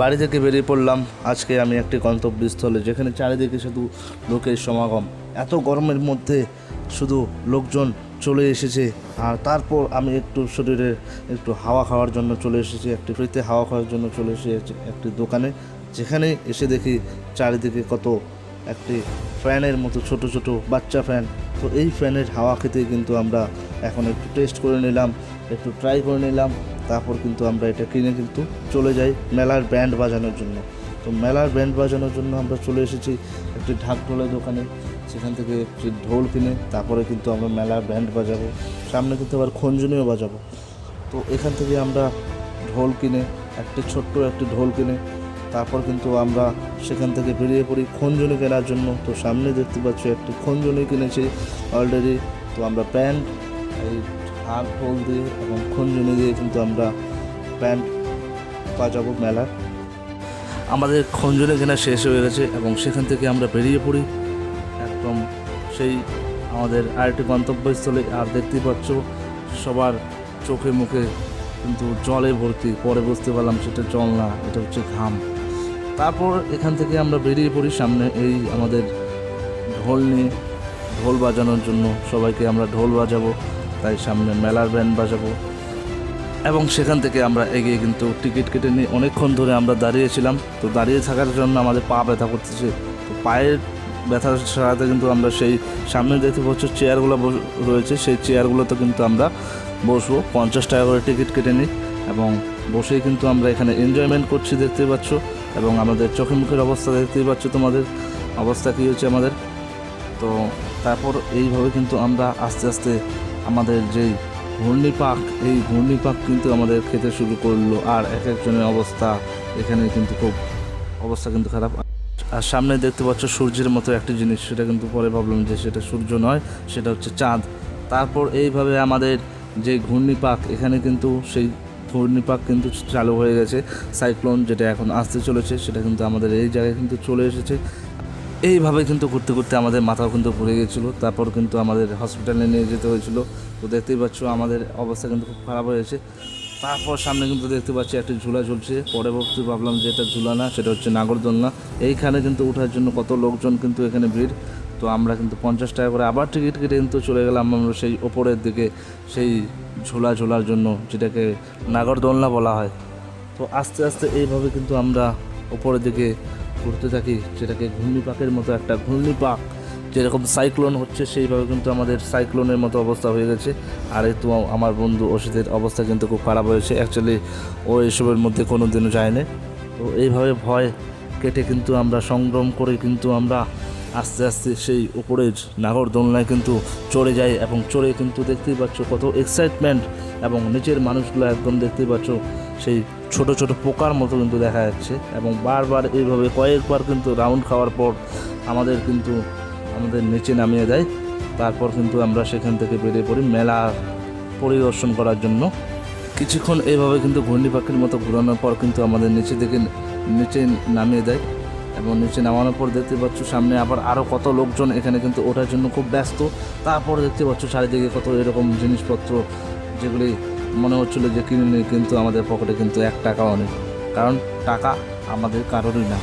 বাড়ি থেকে বেরিয়ে পড়লাম। আজকে আমি একটি গন্তব্যস্থলে, যেখানে চারিদিকে শুধু লোকের সমাগম। এত গরমের মধ্যে শুধু লোকজন চলে এসেছে। আর তারপর আমি একটু শরীরে একটু হাওয়া খাওয়ার জন্য চলে এসেছি, একটি ফ্রিতে হাওয়া খাওয়ার জন্য চলে এসেছি একটি দোকানে। যেখানে এসে দেখি চারিদিকে কত একটি ফ্যানের মতো ছোট ছোট বাচ্চা ফ্যান। তো এই ফ্যানের হাওয়া খেতে কিন্তু আমরা এখন একটু টেস্ট করে নিলাম, একটু ট্রাই করে নিলাম। তারপর কিন্তু আমরা এটা কিনে কিন্তু চলে যাই মেলার ব্যান্ড বাজানোর জন্য। তো মেলার ব্যান্ড বাজানোর জন্য আমরা চলে এসেছি একটি ঢাক ঢোলের দোকানে। সেখান থেকে একটি ঢোল কিনে তারপরে কিন্তু আমরা মেলার ব্যান্ড বাজাবো। সামনে কিন্তু আবার খঞ্জনিও বাজাবো। তো এখান থেকে আমরা ঢোল কিনে, একটি ছোট্ট একটি ঢোল কিনে তারপর কিন্তু আমরা সেখান থেকে বেরিয়ে পড়ি খঞ্জনি কেনার জন্য। তো সামনে দেখতে পাচ্ছি একটি খঞ্জনি কিনেছি অলরেডি। তো আমরা প্যান্ট এই হাত, ঢোল দিয়ে এবং খঞ্জনি দিয়ে কিন্তু আমরা প্যান্ট বাজাবো মেলার। আমাদের খঞ্জনি কেনা শেষ হয়ে গেছে এবং সেখান থেকে আমরা বেরিয়ে পড়ি। একদম সেই আমাদের আরেকটি গন্তব্যস্থলে, আর দেখতেই পাচ্ছ সবার চোখে মুখে কিন্তু জলে ভর্তি, পরে বুঝতে পারলাম সেটা জল না, এটা হচ্ছে ঘাম। তারপর এখান থেকে আমরা বেরিয়ে পড়ি সামনে এই আমাদের ঢোল নিয়ে। ঢোল বাজানোর জন্য সবাইকে আমরা ঢোল বাজাবো। তাই সামনে মেলার ব্যান্ড বাজাবো। এবং সেখান থেকে আমরা এগিয়ে কিন্তু টিকিট কেটে নিয়ে অনেকক্ষণ ধরে আমরা দাঁড়িয়েছিলাম। তো দাঁড়িয়ে থাকার জন্য আমাদের পা ব্যথা করতেছে। তো পায়ের ব্যথা সারাতে কিন্তু আমরা সেই সামনে দেখতে পাচ্ছ চেয়ারগুলো রয়েছে। সেই চেয়ারগুলোতে কিন্তু আমরা বসবো। পঞ্চাশ টাকা করে টিকিট কেটে নিই। এবং বসেই কিন্তু আমরা এখানে এনজয়মেন্ট করছি দেখতে পাচ্ছ। এবং আমাদের চোখে মুখের অবস্থা দেখতেই পাচ্ছ তোমাদের। অবস্থা কী হচ্ছে আমাদের? তো তারপর এইভাবে কিন্তু আমরা আস্তে আস্তে আমাদের যেই ঘূর্ণিপাক এই ঘূর্ণিপাক কিন্তু আমাদের খেতে শুরু করল। আর এক একজনের অবস্থা এখানে কিন্তু খুব, অবস্থা কিন্তু খারাপ। আর সামনে দেখতে পাচ্ছ সূর্যের মতো একটি জিনিস, সেটা কিন্তু পরে ভাবলাম যে সেটা সূর্য নয়, সেটা হচ্ছে চাঁদ। তারপর এইভাবে আমাদের যে ঘূর্ণিপাক এখানে কিন্তু সেই ঘূর্ণিপাক কিন্তু চালু হয়ে গেছে। সাইক্লোন যেটা এখন আসতে চলেছে, সেটা কিন্তু আমাদের এই জায়গায় কিন্তু চলে এসেছে। এইভাবে কিন্তু ঘুরতে ঘুরতে আমাদের মাথাও কিন্তু ঘুরে গেছিল। তারপর কিন্তু আমাদের হসপিটালে নিয়ে যেতে হয়েছিল। তো দেখতেই পাচ্ছ আমাদের অবস্থা কিন্তু খুব খারাপ হয়েছে তারপর সামনে কিন্তু দেখতে পাচ্ছি একটা ঝুলা ঝুলছে। পরবর্তী ভাবলাম যে এটা ঝুলা না, সেটা হচ্ছে নাগরদোলনা। এইখানে কিন্তু ওঠার জন্য কত লোকজন কিন্তু এখানে ভিড়। তো আমরা কিন্তু পঞ্চাশ টাকা করে আবার টিকিট কেটে কিন্তু চলে গেলাম আমরা সেই ওপরের দিকে, সেই ঝোলা ঝোলার জন্য, যেটাকে নাগরদোলনা বলা হয়। তো আস্তে আস্তে এইভাবে কিন্তু আমরা ওপরের দিকে ঘুরতে থাকি যেটাকে ঘূর্ণিপাকের মতো একটা ঘূর্ণিপাক, যেরকম সাইক্লোন হচ্ছে, সেইভাবে কিন্তু আমাদের সাইক্লোনের মতো অবস্থা হয়ে গেছে। আর এই তো আমার বন্ধু ওষুধের অবস্থা কিন্তু খুব খারাপ হয়েছে। অ্যাকচুয়ালি ও এসবের মধ্যে কোনো দিনও যায়নি। তো এইভাবে ভয় কেটে কিন্তু আমরা সংগ্রাম করে কিন্তু আমরা আস্তে আস্তে সেই উপরের নাগর দোলনায় কিন্তু চড়ে যায় এবং চড়ে কিন্তু দেখতেই পাচ্ছ কত এক্সাইটমেন্ট এবং নিচের মানুষগুলো একদম দেখতেই পাচ্ছ সেই ছোট ছোট পোকার মতো কিন্তু দেখা যাচ্ছে এবং বারবার এইভাবে কয়েকবার কিন্তু রাউন্ড খাওয়ার পর আমাদের কিন্তু আমাদের নিচে নামিয়ে দেয়। তারপর কিন্তু আমরা সেখান থেকে বেরিয়ে পড়ি মেলা পরিদর্শন করার জন্য। কিছুক্ষণ এইভাবে কিন্তু ঘূর্ণি পাখির মতো ঘোরানোর পর কিন্তু আমাদের নিচে থেকে নিচে নামিয়ে দেয়। এবং নিচে নামানোর পর দেখতে পাচ্ছ সামনে আবার আরও কত লোকজন এখানে কিন্তু ওঠার জন্য খুব ব্যস্ত। তারপর দেখতে পাচ্ছ চারিদিকে কত এরকম জিনিসপত্র যেগুলি মনে হচ্ছিল যে কিনে নিই কিন্তু আমাদের পকেটে কিন্তু এক টাকাও নেই। কারণ টাকা আমাদের কারোরই না।